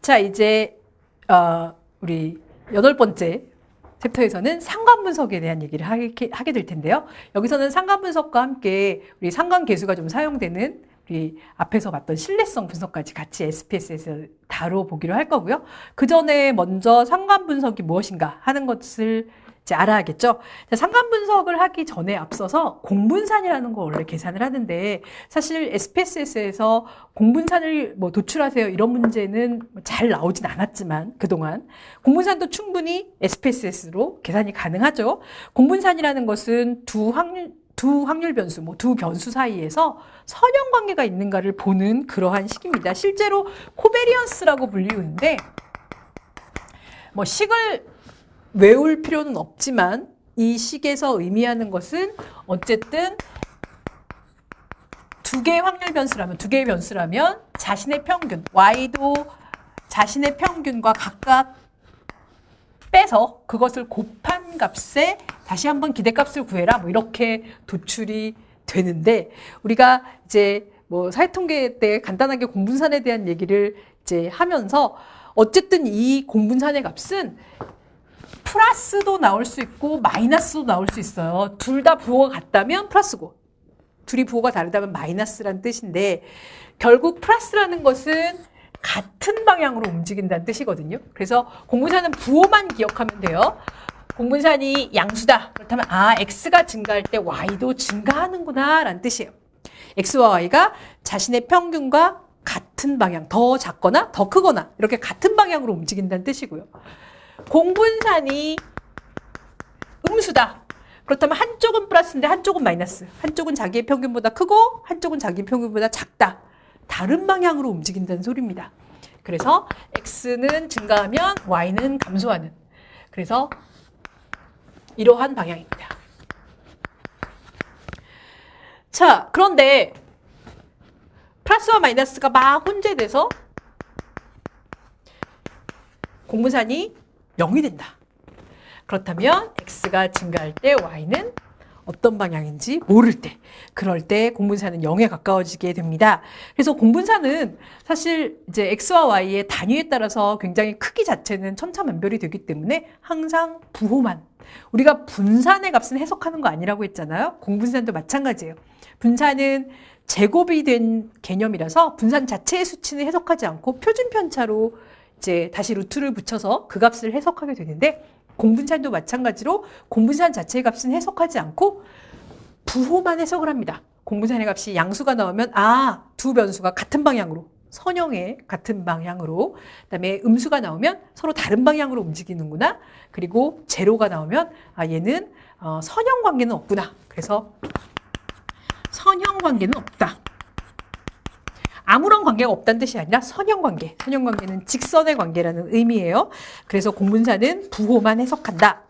자, 이제 어, 우리 여덟 번째 챕터에서는 상관 분석에 대한 얘기를 하게, 하게 될 텐데요. 여기서는 상관 분석과 함께 우리 상관 계수가 좀 사용되는 우리 앞에서 봤던 신뢰성 분석까지 같이 SPS에서 다뤄보기로 할 거고요. 그 전에 먼저 상관 분석이 무엇인가 하는 것을 이제 알아야겠죠. 자, 상관 분석을 하기 전에 앞서서 공분산이라는 거 원래 계산을 하는데 사실 SPSS에서 공분산을 뭐 도출하세요 이런 문제는 잘 나오진 않았지만 그동안 공분산도 충분히 SPSS로 계산이 가능하죠. 공분산이라는 것은 두 확률 두 확률 변수, 뭐 두 변수 사이에서 선형 관계가 있는가를 보는 그러한 식입니다. 실제로 코베리언스라고 불리우는데 뭐 식을 외울 필요는 없지만 이 식에서 의미하는 것은 어쨌든 두 개의 확률 변수라면 두 개의 변수라면 자신의 평균 y도 자신의 평균과 각각 빼서 그것을 곱한 값에 다시 한번 기대값을 구해라. 뭐 이렇게 도출이 되는데 우리가 이제 뭐 사회통계 때 간단하게 공분산에 대한 얘기를 이제 하면서 어쨌든 이 공분산의 값은 플러스도 나올 수 있고 마이너스도 나올 수 있어요. 둘 다 부호가 같다면 플러스고 둘이 부호가 다르다면 마이너스란 뜻인데 결국 플러스라는 것은 같은 방향으로 움직인다는 뜻이거든요. 그래서 공분산은 부호만 기억하면 돼요. 공분산이 양수다. 그렇다면 아 x가 증가할 때 y도 증가하는구나 라는 뜻이에요. x와 y가 자신의 평균과 같은 방향, 더 작거나 더 크거나 이렇게 같은 방향으로 움직인다는 뜻이고요. 공분산이 음수다. 그렇다면 한쪽은 플러스인데 한쪽은 마이너스. 한쪽은 자기의 평균보다 크고 한쪽은 자기 평균보다 작다. 다른 방향으로 움직인다는 소리입니다. 그래서 x는 증가하면 y는 감소하는. 그래서 이러한 방향입니다. 자, 그런데 플러스와 마이너스가 막 혼재돼서 공분산이 0이 된다. 그렇다면 x가 증가할 때 y는 어떤 방향인지 모를 때 그럴 때 공분사는 0에 가까워지게 됩니다. 그래서 공분사는 사실 이제 x와 y의 단위에 따라서 굉장히 크기 자체는 천차만별이 되기 때문에 항상 부호만 우리가 분산의 값은 해석하는 거 아니라고 했잖아요. 공분산도 마찬가지예요. 분산은 제곱이 된 개념이라서 분산 자체의 수치는 해석하지 않고 표준 편차로 이제 다시 루트를 붙여서 그 값을 해석하게 되는데 공분산도 마찬가지로 공분산 자체의 값은 해석하지 않고 부호만 해석을 합니다. 공분산의 값이 양수가 나오면 아, 두 변수가 같은 방향으로 선형의 같은 방향으로 그다음에 음수가 나오면 서로 다른 방향으로 움직이는구나. 그리고 제로가 나오면 아, 얘는 어, 선형 관계는 없구나. 그래서 선형 관계는 없다. 아무런 관계가 없다는 뜻이 아니라 선형 관계. 선형 관계는 직선의 관계라는 의미예요. 그래서 공분사는 부호만 해석한다.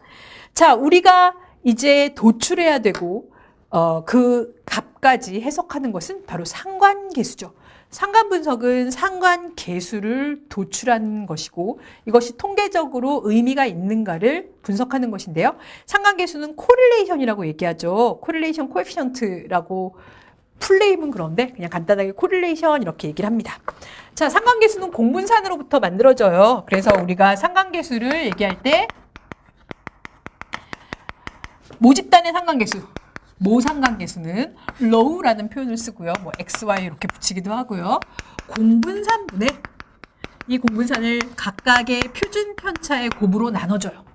자, 우리가 이제 도출해야 되고 어, 그 값까지 해석하는 것은 바로 상관계수죠. 상관 분석은 상관 계수를 도출하는 것이고 이것이 통계적으로 의미가 있는가를 분석하는 것인데요. 상관 계수는 코릴레이션이라고 얘기하죠. 코릴레이션 코에피션트라고 풀네임은 그런데 그냥 간단하게 코릴레이션 이렇게 얘기를 합니다. 자, 상관계수는 공분산으로부터 만들어져요. 그래서 우리가 상관계수를 얘기할 때 모집단의 상관계수, 모상관계수는 low라는 표현을 쓰고요. 뭐 xy 이렇게 붙이기도 하고요. 공분산분의 이 공분산을 각각의 표준 편차의 곱으로 나눠줘요.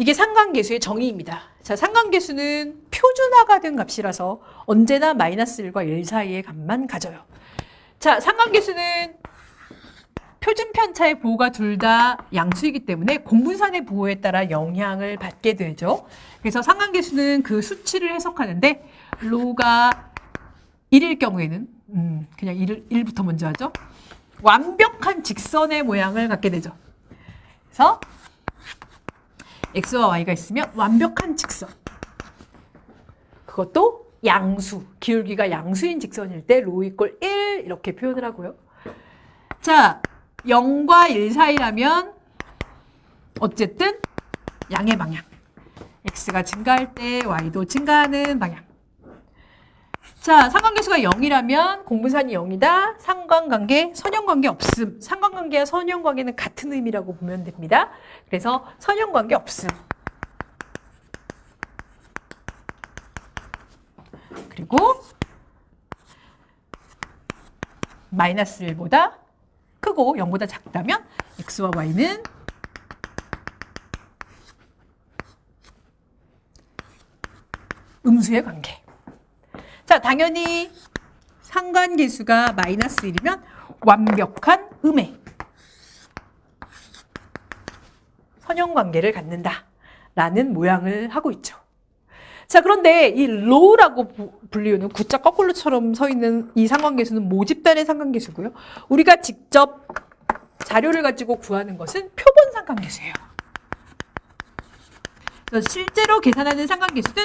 이게 상관계수의 정의입니다. 자, 상관계수는 표준화가 된 값이라서 언제나 마이너스 1과 1 사이의 값만 가져요. 자, 상관계수는 표준 편차의 부호가 둘 다 양수이기 때문에 공분산의 부호에 따라 영향을 받게 되죠. 그래서 상관계수는 그 수치를 해석하는데 로가 1일 경우에는 음, 그냥 1, 1부터 먼저 하죠. 완벽한 직선의 모양을 갖게 되죠. 그래서 x와 y가 있으면 완벽한 직선. 그것도 양수, 기울기가 양수인 직선일 때 로 이꼴 1 이렇게 표현을 하고요. 자, 0과 1 사이라면 어쨌든 양의 방향. x가 증가할 때 y도 증가하는 방향. 자, 상관계수가 0이라면 공분산이 0이다. 상관관계, 선형관계 없음. 상관관계와 선형관계는 같은 의미라고 보면 됩니다. 그래서 선형관계 없음. 그리고 마이너스 1보다 크고 0보다 작다면 x와 y는 음수의 관계. 자, 당연히 상관계수가 마이너스 1이면 완벽한 음의 선형관계를 갖는다. 라는 모양을 하고 있죠. 자, 그런데 이 부- 불리우는 구자 거꾸로처럼 서 있는 이 상관계수는 모집단의 상관계수고요. 우리가 직접 자료를 가지고 구하는 것은 표본 상관계수예요. 실제로 계산하는 상관계수는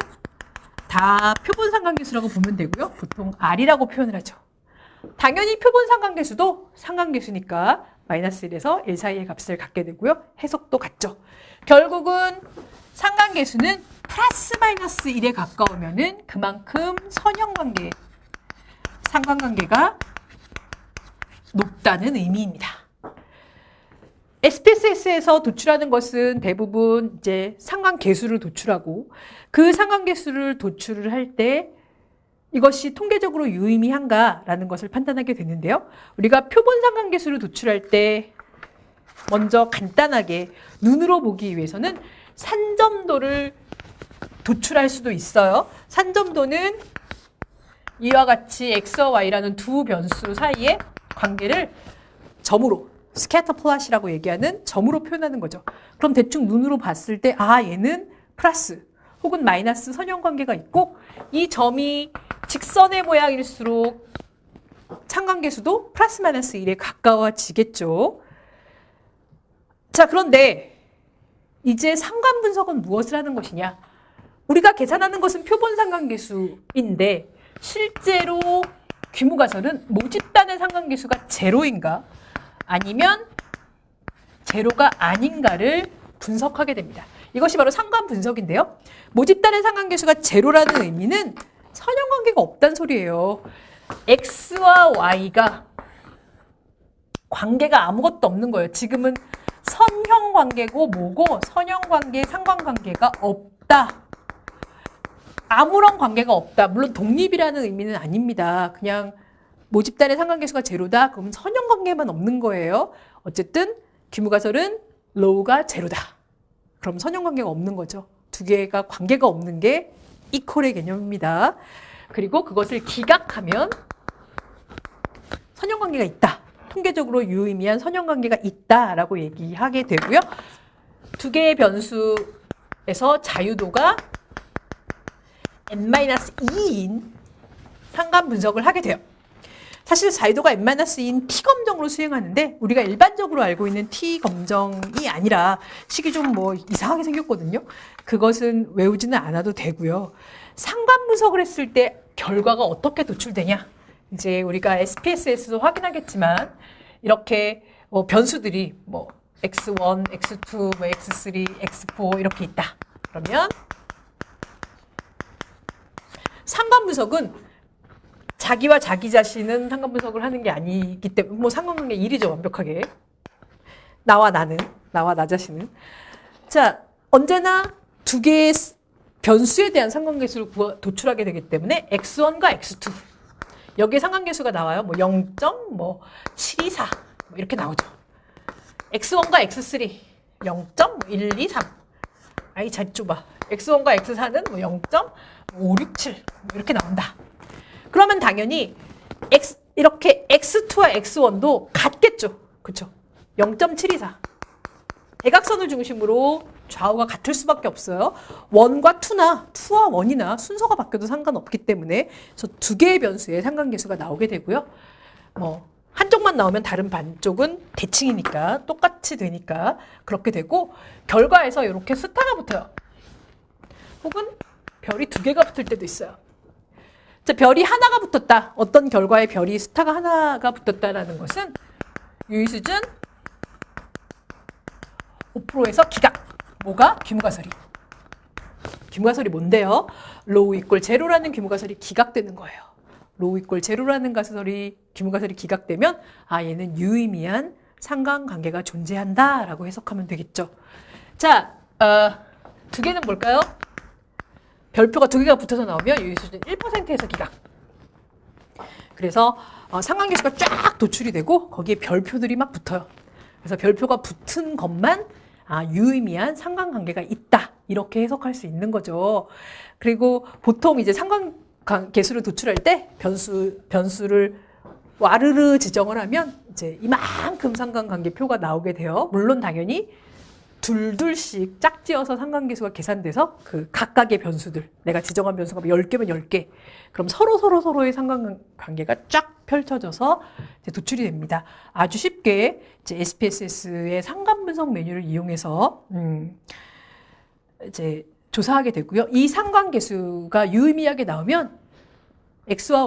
다 표본 상관계수라고 보면 되고요. 보통 R이라고 표현을 하죠. 당연히 표본 상관계수도 상관계수니까 마이너스 1에서 1 사이의 값을 갖게 되고요. 해석도 같죠. 결국은 상관계수는 플러스 마이너스 1에 가까우면 은 그만큼 선형관계, 상관관계가 높다는 의미입니다. SPSS에서 도출하는 것은 대부분 이제 상관계수를 도출하고 그 상관계수를 도출을 할 때 이것이 통계적으로 유의미한가라는 것을 판단하게 되는데요. 우리가 표본 상관계수를 도출할 때 먼저 간단하게 눈으로 보기 위해서는 산점도를 도출할 수도 있어요. 산점도는 이와 같이 x와 y라는 두 변수 사이의 관계를 점으로 스캐터 플롯이라고 얘기하는 점으로 표현하는 거죠. 그럼 대충 눈으로 봤을 때 아 얘는 플러스 혹은 마이너스 선형 관계가 있고 이 점이 직선의 모양일수록 상관계수도 플러스 마이너스 1에 가까워지겠죠. 자 그런데 이제 상관 분석은 무엇을 하는 것이냐? 우리가 계산하는 것은 표본 상관계수인데 실제로 귀무가설은 모집단의 상관계수가 제로인가 아니면 제로가 아닌가를 분석하게 됩니다. 이것이 바로 상관 분석인데요. 모집단의 상관계수가 제로라는 의미는 선형관계가 없다는 소리예요. x와 y가 관계가 아무것도 없는 거예요. 지금은 선형 관계고 뭐고 선형 관계, 상관 관계가 없다. 아무런 관계가 없다. 물론 독립이라는 의미는 아닙니다. 그냥 모집단의 상관계수가 제로다. 그러면 선형 관계만 없는 거예요. 어쨌든 귀무가설은 로우가 제로다. 그럼 선형 관계가 없는 거죠. 두 개가 관계가 없는 게 이퀄의 개념입니다. 그리고 그것을 기각하면 선형 관계가 있다. 통계적으로 유의미한 선형 관계가 있다라고 얘기하게 되고요. 두 개의 변수에서 자유도가 n-2인 상관 분석을 하게 돼요. 사실 자유도가 n-2인 t 검정으로 수행하는데 우리가 일반적으로 알고 있는 t 검정이 아니라 식이 좀 뭐 이상하게 생겼거든요. 그것은 외우지는 않아도 되고요. 상관 분석을 했을 때 결과가 어떻게 도출되냐? 이제 우리가 SPSS도 확인하겠지만 이렇게 뭐 변수들이 뭐 x1, x2, 뭐 x3, x4 이렇게 있다. 그러면 상관 분석은 자기와 자기 자신은 상관 분석을 하는 게 아니기 때문에 뭐 상관관계 1이죠 완벽하게. 나와 나는 나와 나 자신은. 자 언제나 두 개의 스- 변수에 대한 상관계수를 구하- 도출하게 되기 때문에 x1과 x2 여기에 상관계수가 나와요. 뭐 0.뭐724 뭐 이렇게 나오죠. x1과 x3 0.123 아이 잘 좁아. x1과 x4는 뭐 0.567뭐 이렇게 나온다 그러면 당연히 x 이렇게 x2와 x1도 같겠죠. 그렇죠? 0.724. 대각선을 중심으로 좌우가 같을 수밖에 없어요. 1과 2나 2와 1이나 순서가 바뀌어도 상관없기 때문에 그래서 두 개의 변수의 상관계수가 나오게 되고요. 뭐 한쪽만 나오면 다른 반쪽은 대칭이니까 똑같이 되니까 그렇게 되고 결과에서 이렇게 스타가 붙어요. 혹은 별이 두 개가 붙을 때도 있어요. 자, 별이 하나가 붙었다. 어떤 결과에 별이 스타가 하나가 붙었다라는 것은 유의수준 5%에서 기각. 뭐가? 귀무가설이. 귀무가설이 뭔데요? 로우 이꼴 제로라는 귀무가설이 기각되는 거예요. 로우 이꼴 제로라는 가설이 기문가설이 기각되면 아 얘는 유의미한 상관관계가 존재한다라고 해석하면 되겠죠. 자, 어, 두 개는 뭘까요? 별표가 두 개가 붙어서 나오면 유의 수준 1%에서 기각. 그래서 어, 상관계수가 쫙 도출이 되고 거기에 별표들이 막 붙어요. 그래서 별표가 붙은 것만 아, 유의미한 상관관계가 있다. 이렇게 해석할 수 있는 거죠. 그리고 보통 이제 상관계수를 도출할 때 변수, 변수를 와르르 지정을 하면 이제 이만큼 상관관계표가 나오게 돼요. 물론 당연히 둘둘씩 짝지어서 상관계수가 계산돼서 그 각각의 변수들 내가 지정한 변수가 10개면 10개 그럼 서로 서로 서로의 상관관계가 쫙 펼쳐져서 이제 도출이 됩니다. 아주 쉽게 이제 SPSS의 상관 분석 메뉴를 이용해서 음 이제 조사하게 되고요. 이 상관계수가 유의미하게 나오면 x와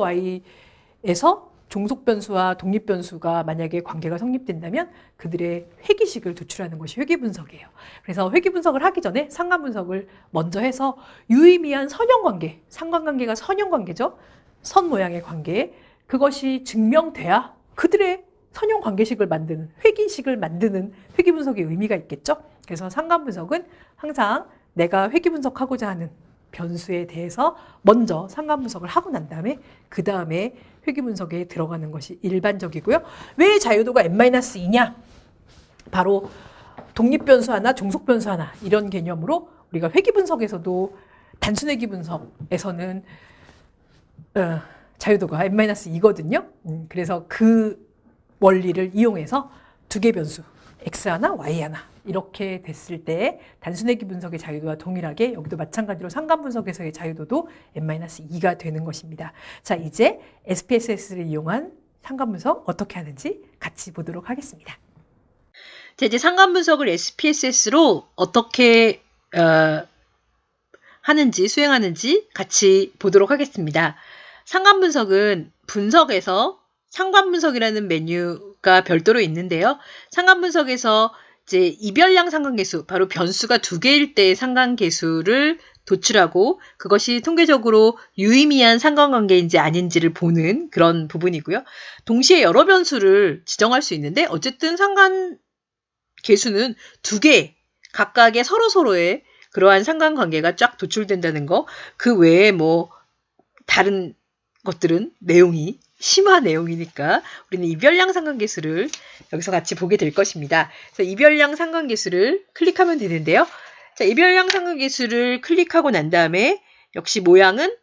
y에서 종속 변수와 독립 변수가 만약에 관계가 성립된다면 그들의 회기식을 도출하는 것이 회기 분석이에요. 그래서 회기 분석을 하기 전에 상관 분석을 먼저 해서 유의미한 선형 관계, 상관 관계가 선형 관계죠. 선 모양의 관계. 그것이 증명돼야 그들의 선형 관계식을 만드는 회기식을 만드는 회기 분석의 의미가 있겠죠. 그래서 상관 분석은 항상 내가 회기 분석하고자 하는 변수에 대해서 먼저 상관 분석을 하고 난 다음에 그 다음에 회귀 분석에 들어가는 것이 일반적이고요. 왜 자유도가 n-2냐? 바로 독립 변수 하나, 종속 변수 하나 이런 개념으로 우리가 회귀 분석에서도 단순 회귀 분석에서는 어, 자유도가 n-2거든요. 음, 그래서 그 원리를 이용해서 두 개 변수 x 하나, y 하나 이렇게 됐을 때 단순회기 분석의 자유도와 동일하게 여기도 마찬가지로 상관 분석에서의 자유도도 n-2가 되는 것입니다. 자, 이제 SPSS를 이용한 상관 분석 어떻게 하는지 같이 보도록 하겠습니다. 자, 이제 상관 분석을 SPSS로 어떻게 어, 하는지 수행하는지 같이 보도록 하겠습니다. 상관 분석은 분석에서 상관 분석이라는 메뉴가 별도로 있는데요. 상관 분석에서 이제 이별량 상관계수, 바로 변수가 두 개일 때의 상관계수를 도출하고 그것이 통계적으로 유의미한 상관관계인지 아닌지를 보는 그런 부분이고요. 동시에 여러 변수를 지정할 수 있는데 어쨌든 상관계수는 두 개 각각의 서로서로의 그러한 상관관계가 쫙 도출된다는 거. 그 외에 뭐 다른 것들은 내용이 심화 내용이니까 우리는 이별량 상관계수를 여기서 같이 보게 될 것입니다. 그래서 이별량 상관계수를 클릭하면 되는데요. 자, 이별량 상관계수를 클릭하고 난 다음에 역시 모양은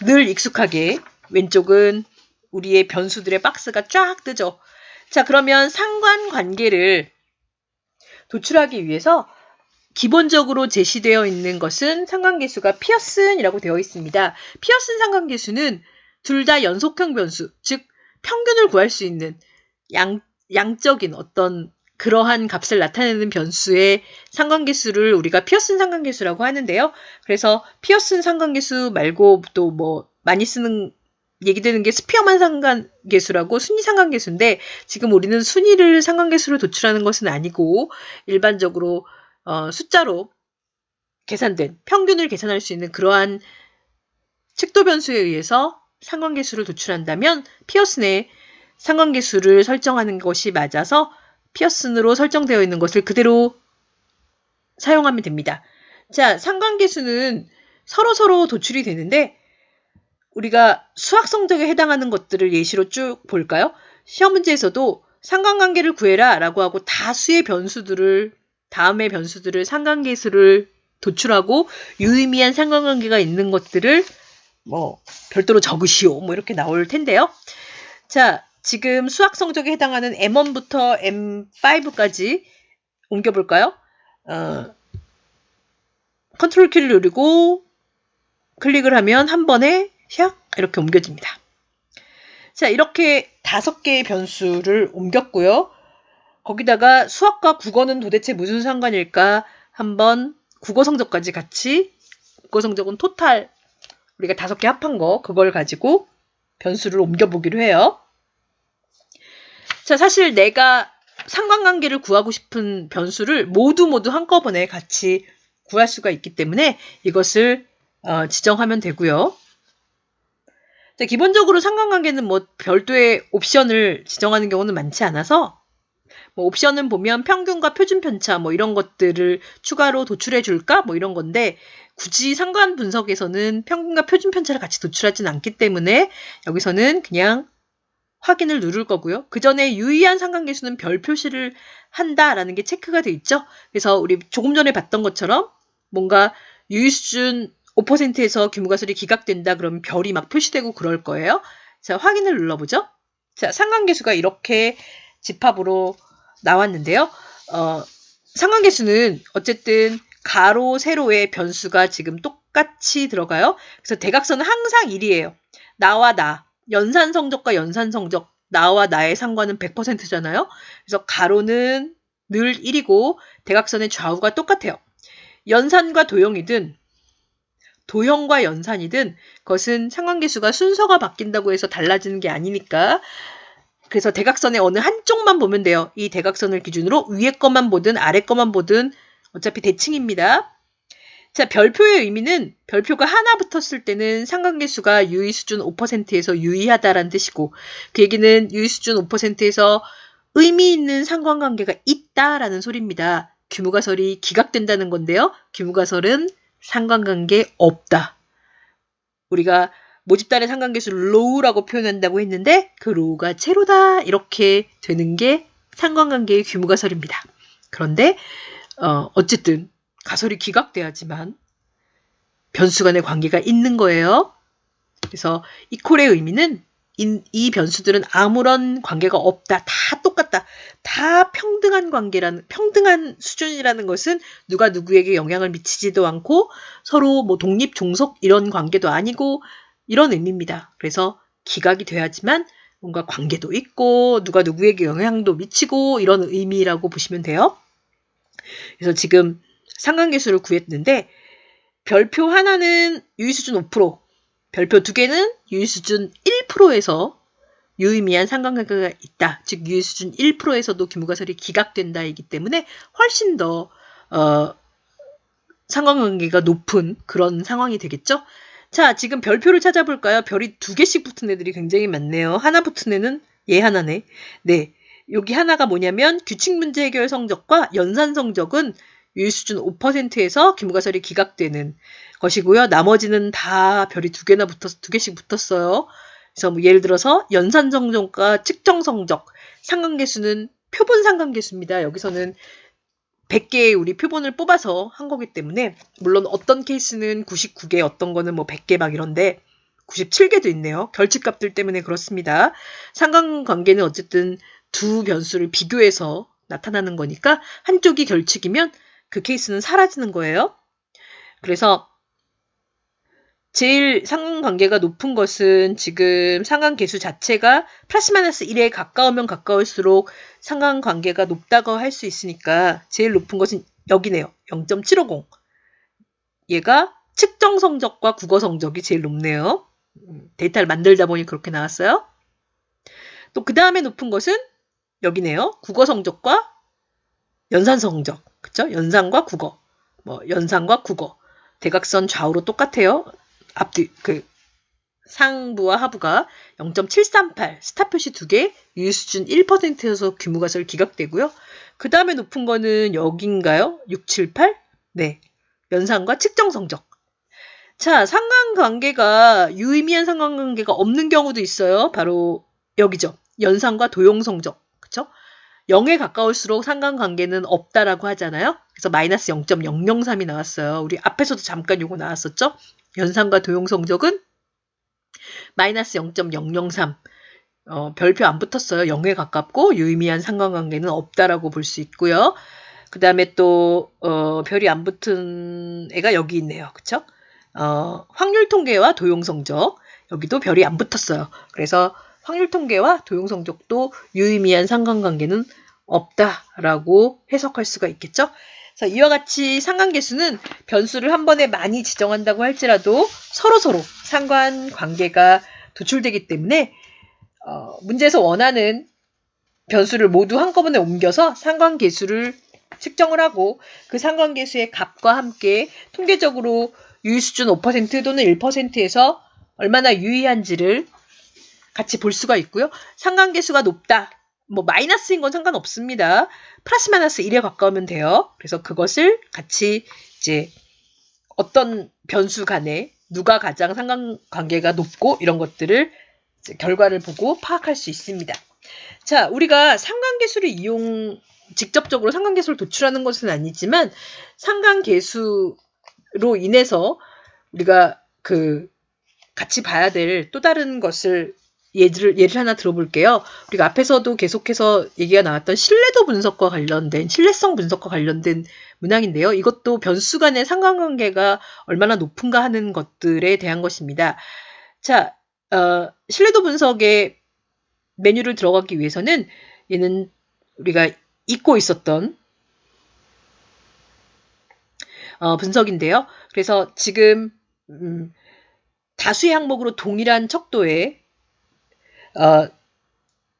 늘 익숙하게 왼쪽은 우리의 변수들의 박스가 쫙 뜨죠. 자, 그러면 상관관계를 도출하기 위해서 기본적으로 제시되어 있는 것은 상관계수가 피어슨이라고 되어 있습니다. 피어슨 상관계수는 둘 다 연속형 변수, 즉 평균을 구할 수 있는 양, 양적인 어떤 그러한 값을 나타내는 변수의 상관계수를 우리가 피어슨 상관계수라고 하는데요. 그래서 피어슨 상관계수 말고 또 뭐 많이 쓰는 얘기되는 게 스피어만 상관계수라고 순위 상관계수인데 지금 우리는 순위를 상관계수로 도출하는 것은 아니고 일반적으로 어, 숫자로 계산된 평균을 계산할 수 있는 그러한 척도 변수에 의해서 상관계수를 도출한다면 피어슨 의 상관계수를 설정하는 것이 맞아서 피어슨으로 설정되어 있는 것을 그대로 사용하면 됩니다. 자, 상관계수는 서로서로 도출이 되는데 우리가 수학 성적에 해당하는 것들을 예시로 쭉 볼까요? 시험 문제에서도 상관관계를 구해라 라고 하고 다수의 변수들을 다음의 변수들을 상관계수를 도출하고 유의미한 상관관계가 있는 것들을 뭐 별도로 적으시오 뭐 이렇게 나올 텐데요. 자, 지금 수학 성적에 해당하는 M1부터 M5까지 옮겨볼까요? 어, 컨트롤 키를 누르고 클릭을 하면 한 번에 샥 이렇게 옮겨집니다. 자, 이렇게 다섯 개의 변수를 옮겼고요. 거기다가 수학과 국어는 도대체 무슨 상관일까 한번 국어 성적까지 같이 국어 성적은 토탈 우리가 다섯 개 합한 거 그걸 가지고 변수를 옮겨보기로 해요. 자, 사실 내가 상관관계를 구하고 싶은 변수를 모두 모두 한꺼번에 같이 구할 수가 있기 때문에 이것을 어, 지정하면 되고요. 자, 기본적으로 상관관계는 뭐 별도의 옵션을 지정하는 경우는 많지 않아서 뭐 옵션은 보면 평균과 표준 편차 뭐 이런 것들을 추가로 도출해 줄까 뭐 이런 건데 굳이 상관 분석에서는 평균과 표준 편차를 같이 도출하지는 않기 때문에 여기서는 그냥 확인을 누를 거고요. 그 전에 유의한 상관계수는 별 표시를 한다라는 게 체크가 돼 있죠. 그래서 우리 조금 전에 봤던 것처럼 뭔가 유의 수준 5%에서 규모가설이 기각된다 그러면 별이 막 표시되고 그럴 거예요. 자, 확인을 눌러보죠. 자, 상관계수가 이렇게 집합으로 나왔는데요. 어, 상관계수는 어쨌든 가로, 세로의 변수가 지금 똑같이 들어가요. 그래서 대각선은 항상 1이에요. 나와 나, 연산 성적과 연산 성적, 나와 나의 상관은 100%잖아요. 그래서 가로는 늘 1이고 대각선의 좌우가 똑같아요. 연산과 도형이든 도형과 연산이든 그것은 상관계수가 순서가 바뀐다고 해서 달라지는 게 아니니까 그래서 대각선의 어느 한쪽만 보면 돼요. 이 대각선을 기준으로 위에 것만 보든 아래 것만 보든 어차피 대칭입니다. 자, 별표의 의미는 별표가 하나 붙었을 때는 상관계수가 유의 수준 5%에서 유의하다라는 뜻이고 그 얘기는 유의 수준 5%에서 의미 있는 상관관계가 있다라는 소리입니다. 규모가설이 기각된다는 건데요. 규모가설은 상관관계 없다. 우리가 모집단의 상관계수를 low라고 표현한다고 했는데 그 low가 제로다 이렇게 되는 게 상관관계의 규모가설입니다. 그런데 어, 어쨌든 가설이 기각돼야지만 변수 간의 관계가 있는 거예요. 그래서 이 콜의 의미는 이, 이 변수들은 아무런 관계가 없다. 다 똑같다. 다 평등한 관계라는, 평등한 수준이라는 것은 누가 누구에게 영향을 미치지도 않고 서로 뭐 독립, 종속 이런 관계도 아니고 이런 의미입니다. 그래서 기각이 돼야지만 뭔가 관계도 있고 누가 누구에게 영향도 미치고 이런 의미라고 보시면 돼요. 그래서 지금 상관계수를 구했는데 별표 하나는 유의수준 5%, 별표 두 개는 유의수준 1%에서 유의미한 상관관계가 있다. 즉 유의수준 1%에서도 규모가설이 기각된다이기 때문에 훨씬 더 어, 상관관계가 높은 그런 상황이 되겠죠. 자, 지금 별표를 찾아볼까요? 별이 두 개씩 붙은 애들이 굉장히 많네요. 하나 붙은 애는 얘 하나네. 네. 여기 하나가 뭐냐면 규칙 문제 해결 성적과 연산 성적은 유의 수준 5%에서 규모가설이 기각되는 것이고요. 나머지는 다 별이 두 개나 붙어서 두 개씩 붙었어요. 그래서 뭐 예를 들어서 연산 성적과 측정 성적, 상관계수는 표본 상관계수입니다. 여기서는 100개의 우리 표본을 뽑아서 한 거기 때문에 물론 어떤 케이스는 99개, 어떤 거는 뭐 100개 막 이런데 97개도 있네요. 결집값들 때문에 그렇습니다. 상관관계는 어쨌든 두 변수를 비교해서 나타나는 거니까 한쪽이 결칙이면 그 케이스는 사라지는 거예요. 그래서 제일 상관관계가 높은 것은 지금 상관계수 자체가 플러스 마이너스 1에 가까우면 가까울수록 상관관계가 높다고 할 수 있으니까 제일 높은 것은 여기네요. 0.750. 얘가 측정 성적과 국어 성적이 제일 높네요. 음, 데이터를 만들다 보니 그렇게 나왔어요. 또 그 다음에 높은 것은 여기네요. 국어 성적과 연산 성적. 그쵸? 연산과 국어. 뭐, 연산과 국어. 대각선 좌우로 똑같아요. 앞뒤, 그, 상부와 하부가 0.738, 스타 표시 두 개, 유의 수준 1%여서 규모가설 기각되고요. 그 다음에 높은 거는 여긴가요? 678? 네. 연산과 측정 성적. 자, 상관관계가, 유의미한 상관관계가 없는 경우도 있어요. 바로 여기죠. 연산과 도용 성적. 그쵸? 0에 가까울수록 상관관계는 없다라고 하잖아요. 그래서 마이너스 0.003이 나왔어요. 우리 앞에서도 잠깐 요거 나왔었죠? 연산과 도용 성적은 마이너스 0.003. 어, 별표 안 붙었어요. 0에 가깝고 유의미한 상관관계는 없다라고 볼 수 있고요. 그 다음에 또 어, 별이 안 붙은 애가 여기 있네요. 그쵸? 어, 확률 통계와 도용 성적 여기도 별이 안 붙었어요. 그래서 확률 통계와 도용 성적도 유의미한 상관관계는 없다라고 해석할 수가 있겠죠. 자, 이와 같이 상관계수는 변수를 한 번에 많이 지정한다고 할지라도 서로서로 상관관계가 도출되기 때문에 어, 문제에서 원하는 변수를 모두 한꺼번에 옮겨서 상관계수를 측정을 하고 그 상관계수의 값과 함께 통계적으로 유의 수준 5% 또는 1%에서 얼마나 유의한지를 같이 볼 수가 있고요. 상관계수가 높다. 뭐 마이너스인 건 상관없습니다. 플러스 마이너스 1에 가까우면 돼요. 그래서 그것을 같이 이제 어떤 변수 간에 누가 가장 상관관계가 높고 이런 것들을 결과를 보고 파악할 수 있습니다. 자, 우리가 상관계수를 이용 직접적으로 상관계수를 도출하는 것은 아니지만 상관계수로 인해서 우리가 그 같이 봐야 될 또 다른 것을 예를, 예를 하나 들어볼게요. 우리가 앞에서도 계속해서 얘기가 나왔던 신뢰도 분석과 관련된, 신뢰성 분석과 관련된 문항인데요. 이것도 변수 간의 상관관계가 얼마나 높은가 하는 것들에 대한 것입니다. 자, 어, 신뢰도 분석의 메뉴를 들어가기 위해서는 얘는 우리가 잊고 있었던 어, 분석인데요. 그래서 지금 음, 다수의 항목으로 동일한 척도의 어,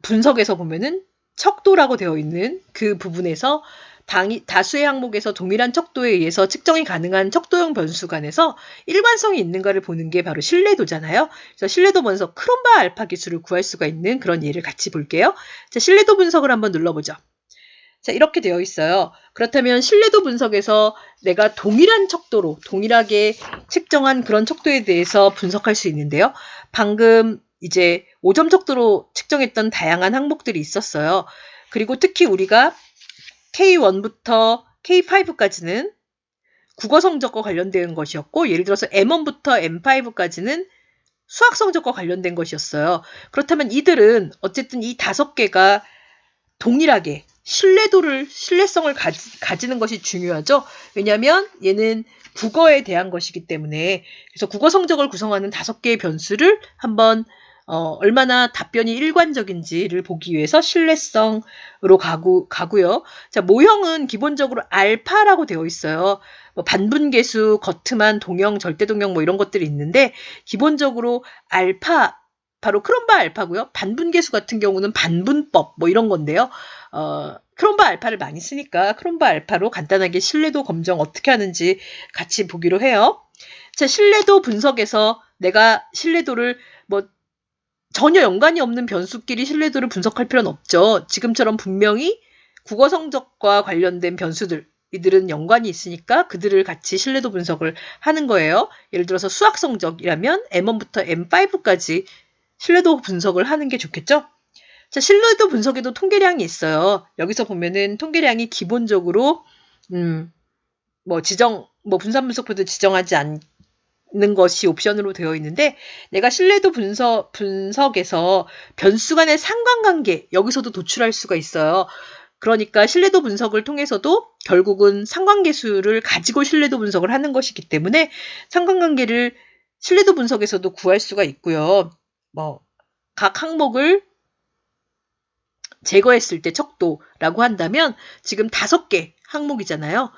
분석에서 보면은 척도라고 되어 있는 그 부분에서 당이, 다수의 항목에서 동일한 척도에 의해서 측정이 가능한 척도형 변수 간에서 일관성이 있는가를 보는 게 바로 신뢰도잖아요. 그래서 신뢰도 분석 크롬바 알파 기술을 구할 수가 있는 그런 예를 같이 볼게요. 자, 신뢰도 분석을 한번 눌러보죠. 자, 이렇게 되어 있어요. 그렇다면 신뢰도 분석에서 내가 동일한 척도로, 동일하게 측정한 그런 척도에 대해서 분석할 수 있는데요. 방금 이제 5점 척도로 측정했던 다양한 항목들이 있었어요. 그리고 특히 우리가 K1부터 K5까지는 국어 성적과 관련된 것이었고, 예를 들어서 M1부터 M5까지는 수학 성적과 관련된 것이었어요. 그렇다면 이들은 어쨌든 이 다섯 개가 동일하게 신뢰도를, 신뢰성을 가지, 가지는 것이 중요하죠. 왜냐하면 얘는 국어에 대한 것이기 때문에 그래서 국어 성적을 구성하는 다섯 개의 변수를 한번 어, 얼마나 답변이 일관적인지를 보기 위해서 신뢰성으로 가고, 가고요. 자, 모형은 기본적으로 알파라고 되어 있어요. 뭐 반분계수, 거트만, 동형, 절대동형 뭐 이런 것들이 있는데 기본적으로 알파 바로 크롬바 알파고요. 반분계수 같은 경우는 반분법 뭐 이런 건데요. 어, 크롬바 알파를 많이 쓰니까 크롬바 알파로 간단하게 신뢰도 검정 어떻게 하는지 같이 보기로 해요. 자, 신뢰도 분석에서 내가 신뢰도를 뭐 전혀 연관이 없는 변수끼리 신뢰도를 분석할 필요는 없죠. 지금처럼 분명히 국어 성적과 관련된 변수들, 이들은 연관이 있으니까 그들을 같이 신뢰도 분석을 하는 거예요. 예를 들어서 수학 성적이라면 M1부터 M5까지 신뢰도 분석을 하는 게 좋겠죠? 자, 신뢰도 분석에도 통계량이 있어요. 여기서 보면은 통계량이 기본적으로, 음, 뭐 지정, 뭐 분산 분석표도 지정하지 않 는 것이 옵션으로 되어 있는데, 내가 신뢰도 분석, 분석에서 변수 간의 상관관계, 여기서도 도출할 수가 있어요. 그러니까 신뢰도 분석을 통해서도 결국은 상관계수를 가지고 신뢰도 분석을 하는 것이기 때문에 상관관계를 신뢰도 분석에서도 구할 수가 있고요. 뭐, 각 항목을 제거했을 때 척도라고 한다면 지금 다섯 개 항목이잖아요.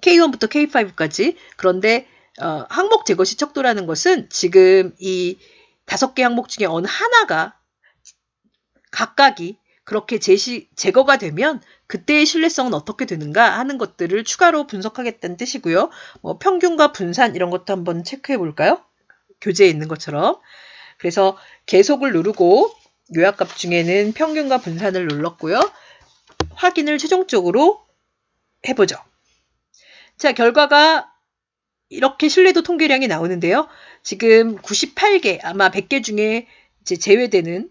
K1부터 K5까지. 그런데 어, 항목 제거 시 척도라는 것은 지금 이 다섯 개 항목 중에 어느 하나가 각각이 그렇게 제시, 제거가 되면 그때의 신뢰성은 어떻게 되는가 하는 것들을 추가로 분석하겠다는 뜻이고요. 뭐 평균과 분산 이런 것도 한번 체크해 볼까요? 교재에 있는 것처럼. 그래서 계속을 누르고 요약값 중에는 평균과 분산을 눌렀고요. 확인을 최종적으로 해보죠. 자, 결과가 이렇게 신뢰도 통계량이 나오는데요. 지금 98개, 아마 100개 중에 이제 제외되는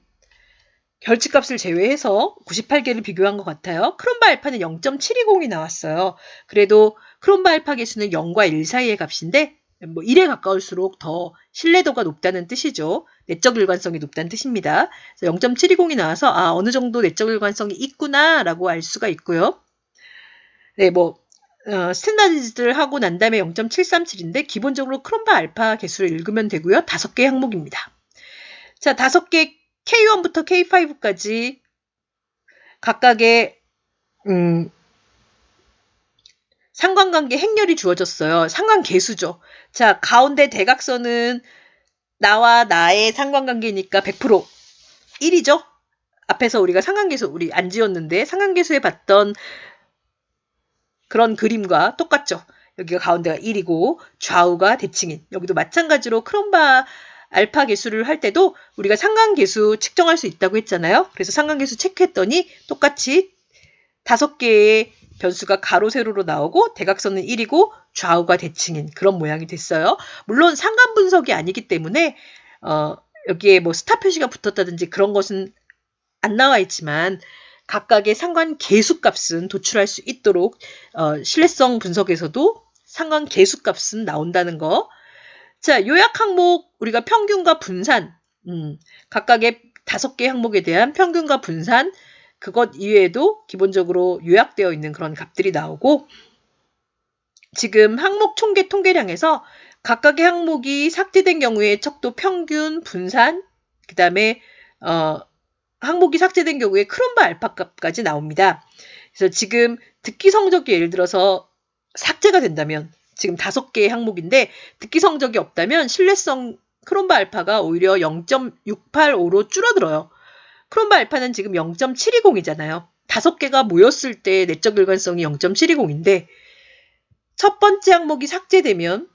결집값을 제외해서 98개를 비교한 것 같아요. 크롬바 알파는 0.720이 나왔어요. 그래도 크롬바 알파 개수는 0과 1 사이의 값인데 뭐 1에 가까울수록 더 신뢰도가 높다는 뜻이죠. 내적 일관성이 높다는 뜻입니다. 0.720이 나와서 아 어느 정도 내적 일관성이 있구나라고 알 수가 있고요. 네, 뭐 어, 스탠다드를 하고 난 다음에 0.737인데 기본적으로 크롬바 알파 개수를 읽으면 되고요. 다섯 개 항목입니다. 자, 다섯 개 K1부터 K5까지 각각의 음, 상관관계 행렬이 주어졌어요. 상관계수죠. 자, 가운데 대각선은 나와 나의 상관관계니까 100% 1이죠. 앞에서 우리가 상관계수 우리 안 지웠는데 상관계수에 봤던 그런 그림과 똑같죠. 여기가 가운데가 1이고 좌우가 대칭인. 여기도 마찬가지로 크롬바 알파 계수를 할 때도 우리가 상관계수 측정할 수 있다고 했잖아요. 그래서 상관계수 체크했더니 똑같이 다섯 개의 변수가 가로 세로로 나오고 대각선은 1이고 좌우가 대칭인 그런 모양이 됐어요. 물론 상관 분석이 아니기 때문에 어, 여기에 뭐 스타 표시가 붙었다든지 그런 것은 안 나와 있지만 각각의 상관 계수 값은 도출할 수 있도록 어, 신뢰성 분석에서도 상관 계수 값은 나온다는 거. 자, 요약 항목 우리가 평균과 분산, 음, 각각의 다섯 개 항목에 대한 평균과 분산, 그것 이외에도 기본적으로 요약되어 있는 그런 값들이 나오고 지금 항목 총계 통계량에서 각각의 항목이 삭제된 경우에 척도 평균, 분산, 그 다음에 어, 항목이 삭제된 경우에 크롬바 알파 값까지 나옵니다. 그래서 지금 듣기 성적이 예를 들어서 삭제가 된다면 지금 다섯 개의 항목인데 듣기 성적이 없다면 신뢰성 크롬바 알파가 오히려 0.685로 줄어들어요. 크롬바 알파는 지금 0.720이잖아요. 다섯 개가 모였을 때 내적 일관성이 0.720인데 첫 번째 항목이 삭제되면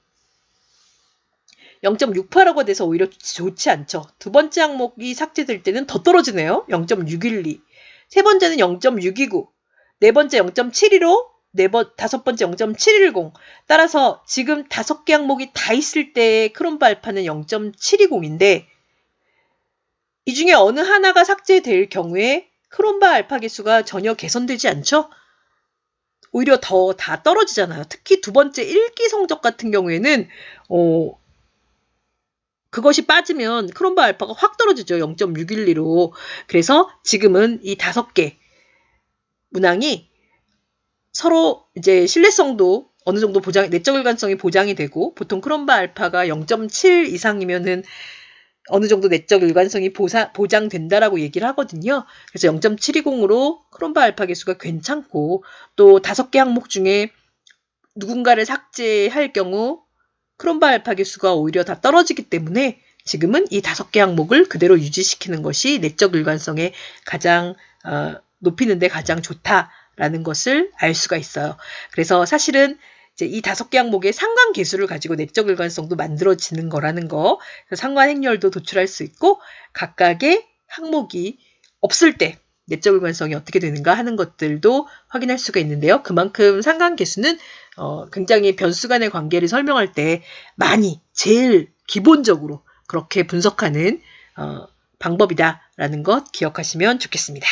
0.68하고 돼서 오히려 좋지 않죠. 두 번째 항목이 삭제될 때는 더 떨어지네요. 0.612. 세 번째는 0.629. 네 번째 0.715. 네 번, 다섯 번째 0.710. 따라서 지금 다섯 개 항목이 다 있을 때 크롬바 알파는 0.720인데 이 중에 어느 하나가 삭제될 경우에 크롬바 알파 개수가 전혀 개선되지 않죠? 오히려 더 다 떨어지잖아요. 특히 두 번째 읽기 성적 같은 경우에는 어, 그것이 빠지면 크롬바 알파가 확 떨어지죠. 0.612로. 그래서 지금은 이 다섯 개 문항이 서로 이제 신뢰성도 어느 정도 보장, 내적 일관성이 보장이 되고 보통 크롬바 알파가 0.7 이상이면은 어느 정도 내적 일관성이 보사, 보장된다라고 얘기를 하거든요. 그래서 0.720으로 크롬바 알파 개수가 괜찮고 또 다섯 개 항목 중에 누군가를 삭제할 경우 크롬바 알파 개수가 오히려 다 떨어지기 때문에 지금은 이 다섯 개 항목을 그대로 유지시키는 것이 내적 일관성에 가장 어, 높이는데 가장 좋다라는 것을 알 수가 있어요. 그래서 사실은 이제 이 다섯 개 항목의 상관 계수를 가지고 내적 일관성도 만들어지는 거라는 거. 상관 행렬도 도출할 수 있고 각각의 항목이 없을 때 내적 일관성이 어떻게 되는가 하는 것들도 확인할 수가 있는데요. 그만큼 상관 계수는 어, 굉장히 변수 간의 관계를 설명할 때 많이 제일 기본적으로 그렇게 분석하는 어, 방법이다라는 것 기억하시면 좋겠습니다.